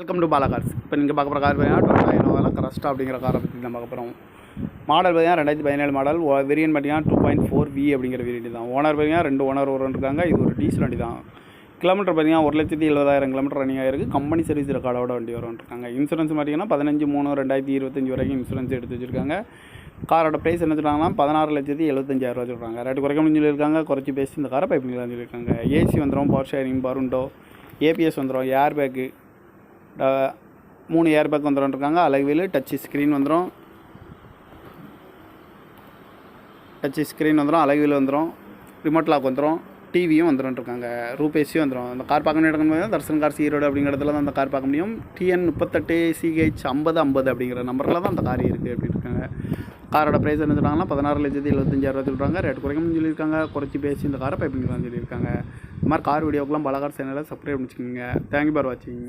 Welcome to Bala cars இப்போ நீங்கள் பார்க்க போகிற கார் பார்த்தீங்கன்னா டொயோட்டா இனோவாவில் கிரஸ்டா அப்படிங்கிற காரை பற்றி தான் பார்க்க போகிறோம் மாடல் பார்த்தீங்கன்னா ரெண்டாயிரத்தி பதினேழு மாடல் வெரியன் பார்த்தீங்கன்னா டூ பாயிண்ட் ஃபோர் வி அப்படிங்கிற வேரியன்ட் தான். ஓனர் பார்த்தீங்கன்னா ரெண்டு ஓனர் ஒரு இருக்காங்க. இது ஒரு டீசல் வண்டி தான். கிலோமீட்டர் பார்த்தீங்கன்னா ஒரு லட்சத்தி எழுபதாயிரம் கிலோமீட்டர் ரன்னிங் ஆயிருக்கு. கம்பெனி சர்வீஸ் ரெக்கார்டோட வண்டி வரும் இருக்காங்க. இன்சூரன்ஸ் பார்த்தீங்கன்னா பதினஞ்சு மூணு ரெண்டாயிரத்தி இருபத்தஞ்சி வரைக்கும் இன்சூரன்ஸ் எடுத்து வச்சிருக்காங்க. காரோட ப்ரைஸ் என்ன சொல்கிறாங்கன்னா பதினாறு லட்சத்தி எழுபத்தஞ்சாயிரரூவா சொல்கிறாங்க ரேட்டு குறைக்க முடியும் சொல்லியிருக்காங்க. குறைச்சி பேசி இந்த காரை பைப்பிங் சொல்லியிருக்காங்க. ஏசி வந்துடும் பவர் ஷேரிங் பருண்டோ ஏபிஎஸ் வந்துடும் ஏர் பேக்கு மூணு ஏர் பேக் வந்துடும் இருக்காங்க அலைவில் ஸ்க்ரீன் வந்துடும் டச்சு ஸ்க்ரீன் வந்துடும் அலைவில் வந்துடும் ரிமோட் லாக் வந்துடும் டிவியும் வந்துடும் இருக்காங்க ரூபேஸியும் வந்துடும் அந்த கார் பார்க்க முடியும் தர்சன் கார் ஈரோடு அப்படிங்கிற இடத்துல தான் அந்த கார் பார்க்க முடியும். டிஎன் முப்பத்தெட்டு சிஹெச் ஐம்பது ஐம்பது அப்படிங்கிற நம்பரில் தான் அந்த கார் இருக்குது அப்படின்னு இருக்காங்க. காரோட ப்ரைஸ் என்ன சொல்கிறாங்கன்னா பதினாறு லட்சத்தி எழுபத்தஞ்சாயிரம் சொல்கிறாங்க ரேட் குறைக்கணும்னு சொல்லியிருக்காங்க. குறைச்சி பேசி இந்த காரை பைப்பிங்கலாம் சொல்லியிருக்காங்க. இந்த மாதிரி கார் வீடியோக்கெலாம் பல கார் சேனலில் சப்ஸ்கிரைப் பண்ணிச்சுக்கோங்க. தேங்க்யூ ஃபார் வாட்சிங்